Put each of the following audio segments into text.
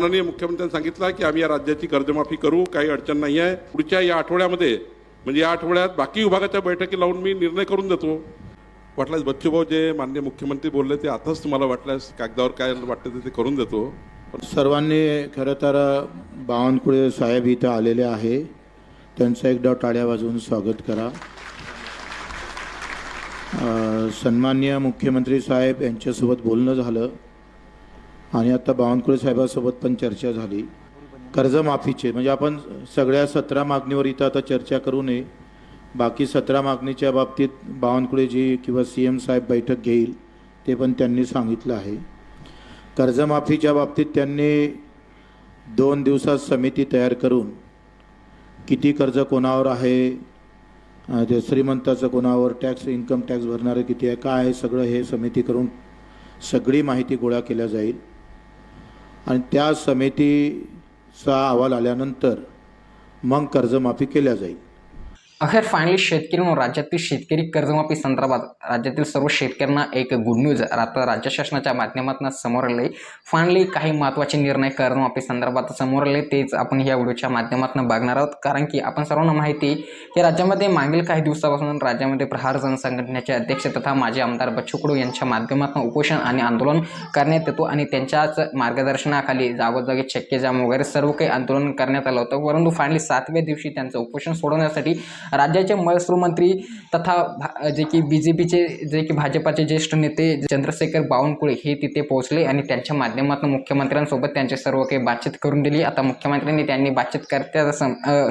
माननीय मुख्यमंत्र्यांनी सांगितलं की आम्ही या राज्याची कर्जमाफी करू काही अडचण नाही आहे. पुढच्या या आठवड्यामध्ये म्हणजे या आठवड्यात बाकी विभागाच्या बैठकी लावून मी निर्णय करून देतो. वाटल्यास बच्चूभाऊ जे माननीय मुख्यमंत्री बोलले ते आताच तुम्हाला वाटल्यास कागदावर काय वाटतं ते- करून देतो. सर्वांनी खरं तर बावनकुळे साहेब इथं आलेले आहे. त्यांचं एकदा टाळ्या वाजवून स्वागत करा. सन्माननीय मुख्यमंत्री साहेब यांच्यासोबत बोलणं झालं. आणि आता बावनकुळे साहेबासोबत पण चर्चा झाली. कर्जमाफीचे म्हणजे आपण सगळ्या सतरा मागणीवर इथं आता चर्चा करू नये. बाकी सतरा मागणीच्या बाबतीत बावनकुळेजी किंवा सी एम साहेब बैठक घेईल ते पण त्यांनी सांगितलं आहे. कर्जमाफीच्या बाबतीत त्यांनी दोन दिवसात समिती तयार करून किती कर्ज कोणावर आहे जे ते श्रीमंताचं कोणावर टॅक्स इन्कम टॅक्स भरणारं किती आहे काय आहे सगळं हे समिती करून सगळी माहिती गोळा केल्या जाईल. आणि त्या समितीचा अहवाल आल्यानंतर मग कर्जमाफी केल्या जाईल. अखेर फायनली शेतकरी म्हणून राज्यातील शेतकरी कर्जमाफी संदर्भात राज्यातील सर्व शेतकऱ्यांना एक गुड न्यूज आता राज्य शासनाच्या माध्यमातून समोर आले. फायनली काही महत्त्वाचे निर्णय कर्जमाफी संदर्भात समोर आले. तेच आपण या व्हिडिओच्या माध्यमातून बघणार आहोत. कारण की आपण सर्वांना माहिती आहे की राज्यामध्ये मागील काही दिवसापासून राज्यामध्ये प्रहार जनसंघटनेचे अध्यक्ष तथा माजी आमदार बच्चू कडू यांच्या माध्यमातून उपोषण आणि आंदोलन करण्यात येतो आणि त्यांच्याच मार्गदर्शनाखाली जागोजागी चक्के जाम वगैरे सर्व काही आंदोलन करण्यात आलं होतं. परंतु फायनली सातव्या दिवशी त्यांचं उपोषण सोडवण्यासाठी राज्याचे महसूल मंत्री तथा भा जे की बी जे पीचे जे की भाजपाचे ज्येष्ठ नेते चंद्रशेखर बावनकुळे हे तिथे पोहोचले आणि त्यांच्या माध्यमातून मुख्यमंत्र्यांसोबत त्यांचे सर्व काही बातचीत करून दिली. आता मुख्यमंत्र्यांनी त्यांनी बातचीत करत्या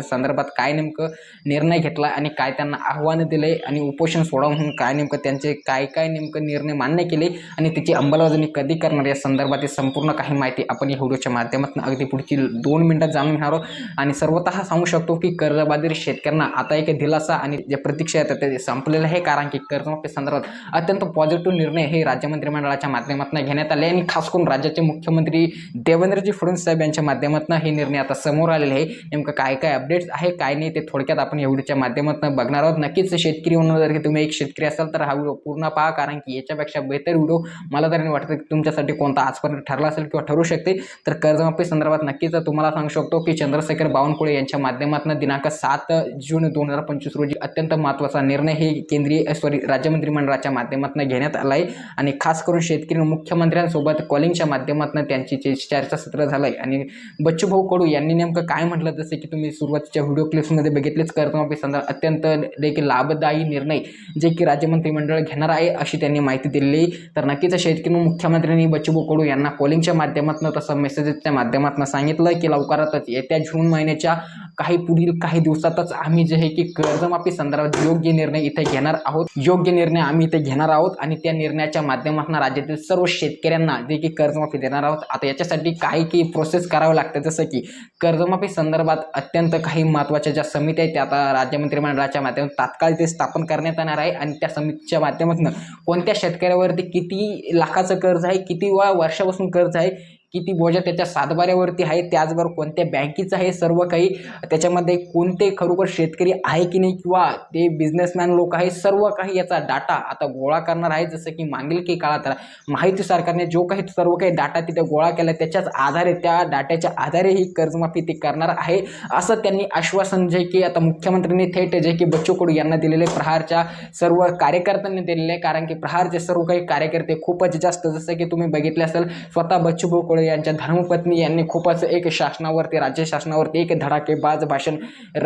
संदर्भात काय नेमकं निर्णय घेतला आणि काय त्यांना आव्हानं दिले आणि उपोषण सोडा म्हणून काय नेमकं त्यांचे काय काय नेमकं निर्णय मान्य केले आणि त्याची अंमलबजावणी कधी करणार या संदर्भातील संपूर्ण काही माहिती आपण या व्हिडिओच्या माध्यमातून अगदी पुढची दोन मिनिटात जाणून घेणार आहोत. आणि सर्वतः सांगू शकतो की कर्जबाजारी शेतकऱ्यांना आता एक दिलासा आणि जे प्रतीक्षा येतात ते संपलेलं आहे. कारण की कर्जमाफी संदर्भात अत्यंत पॉझिटिव्ह निर्णय हे राज्य मंत्रिमंडळाच्या माध्यमातून घेण्यात आले आणि खास करून राज्याचे मुख्यमंत्री देवेंद्रजी फडणवीस साहेब यांच्या माध्यमातून हे निर्णय आता समोर आलेले आहे. नेमकं काय काय अपडेट्स आहे काय नाही ते थोडक्यात आपण एवढीच्या माध्यमातून बघणार आहोत. नक्कीच शेतकरी म्हणून जर की तुम्ही एक शेतकरी असाल तर हा व्हिडिओ पूर्ण पहा कारण की याच्यापेक्षा बेहतर व्हिडिओ मला तरी वाटतं की तुमच्यासाठी कोणता आजपर्यंत ठरला असेल किंवा ठरू शकते. तर कर्जमाफी संदर्भात नक्कीच तुम्हाला सांगू शकतो की चंद्रशेखर बावनकुळे यांच्या माध्यमातून दिनांक सात जून दोन हजार पंचवीस रोजी अत्यंत महत्त्वाचा निर्णय हे केंद्रीय सॉरी राज्य मंत्रिमंडळाच्या माध्यमातून घेण्यात आला आहे आणि खास करून शेतकरी मुख्यमंत्र्यांसोबत कॉलिंगच्या माध्यमातून त्यांची जे चर्चासत्र झालं आहे आणि बच्चूभाऊ कडू यांनी नेमकं काय म्हटलं? जसं की तुम्ही सुरुवातीच्या व्हिडिओ क्लिप्समध्ये बघितलेच करतो अत्यंत देखील लाभदायी निर्णय जे की राज्य मंत्रिमंडळ घेणार आहे अशी त्यांनी माहिती दिलेली. तर नक्कीच शेतकरी मुख्यमंत्र्यांनी बच्चूभाऊ कडू यांना कॉलिंगच्या माध्यमातून तसं मेसेजेसच्या माध्यमातून सांगितलं की लवकरातच येत्या जून महिन्याच्या काही पुढील काही दिवसातच आम्ही जे आहे की कर्जमाफी संदर्भात योग्य निर्णय इथे घेणार आहोत. योग्य निर्णय आम्ही इथे घेणार आहोत आणि त्या निर्णयाच्या माध्यमातून राज्यातील सर्व शेतकऱ्यांना जे की कर्जमाफी देणार आहोत. आता याच्यासाठी काही की प्रोसेस करावं लागतं. जसं की कर्जमाफी संदर्भात अत्यंत काही महत्त्वाच्या ज्या समित्या आहेत त्या आता राज्य मंत्रिमंडळाच्या माध्यमातून तात्काळ ते स्थापन करण्यात येणार आहे आणि त्या समितीच्या माध्यमातून कोणत्या शेतकऱ्यावरती किती लाखाचं कर्ज आहे किती वा वर्षापासून कर्ज आहे किती बोजा त्याच्या सातबाऱ्यावरती आहे त्याचबरोबर कोणत्या बँकेचं आहे सर्व काही त्याच्यामध्ये कोणते खरोखर शेतकरी आहे की नाही किंवा ते बिझनेसमॅन लोक आहे सर्व काही याचा डाटा आता गोळा करणार आहे जसं की मागील काही काळात माहिती सरकारने जो काही सर्व काही डाटा तिथे गोळा केला त्याच्याच आधारे त्या डाट्याच्या आधारे ही कर्जमाफी ते करणार आहे असं त्यांनी आश्वासन जे की आता मुख्यमंत्र्यांनी थेट जे की बच्चू कडू यांना दिलेले प्रहारच्या सर्व कार्यकर्त्यांनी दिलेले आहे कारण की प्रहारचे सर्व काही कार्यकर्ते खूपच जास्त जसं की तुम्ही बघितले असेल स्वतः बच्चू भाऊ कडू यांच्या धर्मपत्नी यांनी खूपच एक शासनावरती राज्य शासनावरती एक धडाकेबाज भाषण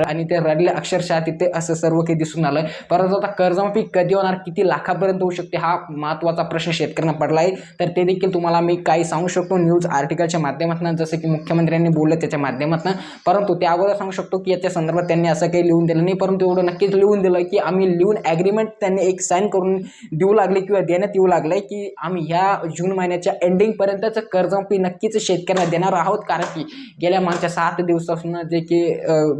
आणि ते रडले अक्षरशः तिथे असं सर्व काही दिसून आलं परंतु आता कर्जमाफी कधी होणार किती लाखापर्यंत होऊ शकते हा महत्त्वाचा प्रश्न शेतकऱ्यांना पडला आहे तर ते देखील तुम्हाला मी काही सांगू शकतो. न्यूज आर्टिकलच्या माध्यमातून जसं की मुख्यमंत्र्यांनी बोललं त्याच्या माध्यमातून. परंतु त्या अगोदर सांगू शकतो की याच्या संदर्भात त्यांनी असं काही लिहून दिलं नाही. परंतु एवढं नक्कीच लिहून दिलं की आम्ही लिहून ॲग्रीमेंट त्यांनी एक साईन करून देऊ लागले किंवा देण्यात येऊ लागलं की आम्ही ह्या जून महिन्याच्या एंडिंगपर्यंतचं कर्जमाफी नक्कीच शेतकऱ्यांना देणार आहोत. कारण की गेल्या मागच्या सात दिवसापासून जे की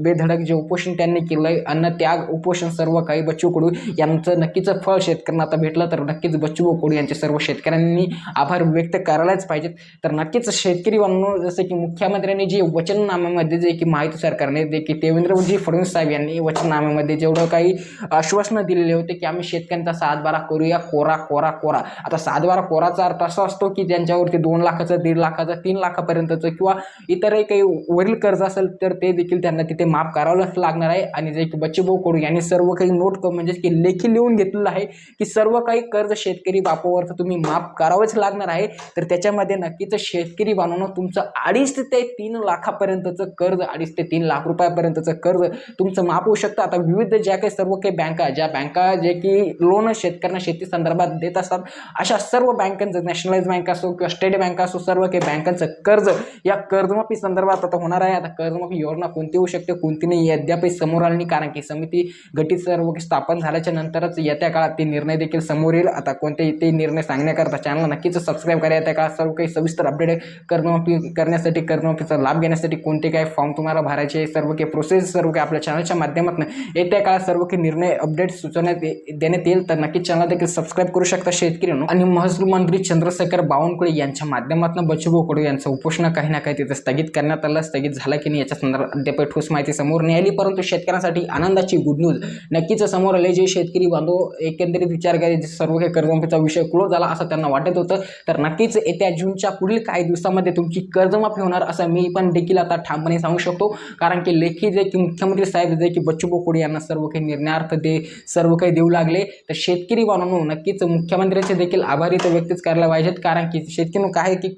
बेधडक जे उपोषण त्यांनी केलं आहे अन्न त्याग उपोषण सर्व काही बच्चू कडू यांचं नक्कीच फळ शेतकऱ्यांना आता भेटलं तर नक्कीच बच्चू कडू यांचे सर्व शेतकऱ्यांनी आभार व्यक्त करायलाच पाहिजेत. तर नक्कीच शेतकरी बनवून जसं की मुख्यमंत्र्यांनी जे वचननाम्यामध्ये जे की माहिती सरकारने जे की देवेंद्रजी फडणवीस साहेब यांनी वचननाम्यामध्ये जेवढं काही आश्वासनं दिलेले होते की आम्ही शेतकऱ्यांचा सातबारा करूया कोरा कोरा कोरा. आता सातबारा कोराचा अर्थ असा असतो की त्यांच्यावरती दोन लाखाचं दीड लाख लाखाचा तीन लाखापर्यंतचं किंवा इतरही काही वरील कर्ज असेल तर ते देखील त्यांना तिथे माफ करावंच लागणार आहे. आणि जे की बच्चूभाऊ कडू यांनी सर्व काही नोट म्हणजे की लेखी लिहून घेतलेलं आहे की सर्व काही कर्ज शेतकरी बापावर तुम्ही माफ करावंच लागणार आहे. तर त्याच्यामध्ये नक्कीच शेतकरी बनवणं तुमचं अडीच ते तीन लाखापर्यंतचं कर्ज अडीच ते तीन लाख रुपयापर्यंतचं कर्ज तुमचं माफ होऊ शकतं. आता विविध ज्या काही सर्व काही बँका ज्या बँका जे की लोन शेतकऱ्यांना शेती संदर्भात देत असतात अशा सर्व बँकांचं नॅशनलाइज बँक असो किंवा स्टेट बँक असो सर्व काही बँकांचं कर्ज या कर्जमाफी संदर्भात आता होणार आहे. आता कर्जमाफी योजना कोणती होऊ शकते कोणती नाही अद्याप समोर आली नाही. कारण की समिती गटीत सर्व स्थापन झाल्याच्या नंतरच येत्या काळात ते निर्णय देखील समोर येईल. आता कोणते ते निर्णय सांगण्याकरता चॅनल नक्कीच सबस्क्राईब करा. येत्या काळात सर्व काही सविस्तर अपडेट कर्जमाफी करण्यासाठी कर्जमाफीचा लाभ घेण्यासाठी कोणते काय फॉर्म तुम्हाला भरायचे सर्व काही प्रोसेस सर्व काही आपल्या चॅनलच्या माध्यमातून येत्या काळात सर्व काही निर्णय अपडेट सुचवण्यात देण्यात येईल. तर नक्कीच चॅनल देखील सबस्क्राईब करू शकता शेतकरी आणि महसूल मंत्री चंद्रशेखर बावनकुळे यांच्या माध्यमातून. बचू कडू यांचं उपोषण काही ना काही तिथं स्थगित करण्यात आलं. स्थगित झालं की नाही याच्या संदर्भात अद्याप ठोस माहिती समोर नाही आली. परंतु शेतकऱ्यांसाठी आनंदाची गुड न्यूज नक्कीच समोर आले जे शेतकरी बांधव एकंदरीत विचार करे जे सर्व काही कर्जमाफीचा विषय क्लोज झाला असं त्यांना वाटत होतं. तर नक्कीच येत्या जूनच्या पुढील काही दिवसामध्ये तुमची कर्जमाफी होणार असं मी पण देखील आता ठामपणे सांगू शकतो. कारण की लेखी जे की मुख्यमंत्री साहेब जे की बच्चू कडू यांना सर्व काही निर्णयार्थ दे सर्व काही देऊ लागले. तर शेतकरी बांधवांनो नक्कीच मुख्यमंत्र्यांचे देखील आभारी तर व्यक्तच करायला पाहिजेत. कारण की शेतकरी काय आहे की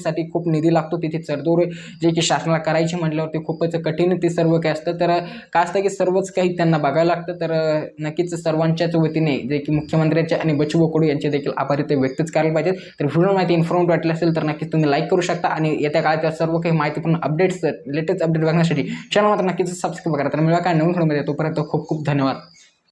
कर्जमाफीसाठी खूप निधी लागतो. तिथे चरदोर जे की शासनाला करायचे म्हटल्यावर ते खूपच कठीण ते सर्व काही असतं. तर काय असतं की सर्वच काही त्यांना बघायला लागतं. तर नक्कीच सर्वांच्याच वतीने जे की मुख्यमंत्र्यांचे आणि बच्चूभाऊ कडू यांचे देखील आभारी ते व्यक्तच करायला पाहिजेत. तर व्हिडिओ माहिती इन्फॉर्मेटिव्ह वाटली असेल तर नक्कीच तुम्ही लाईक करू शकता आणि येत्या काळात सर्व काही माहितीपूर्ण अपडेट्स लेटेस्ट अपडेट बघण्यासाठी चॅनल मात्र नक्कीच सबस्क्राईब करा. तर मिळवा काय नवीन व्हिडिओमध्ये तोपर्यंत खूप खूप धन्यवाद.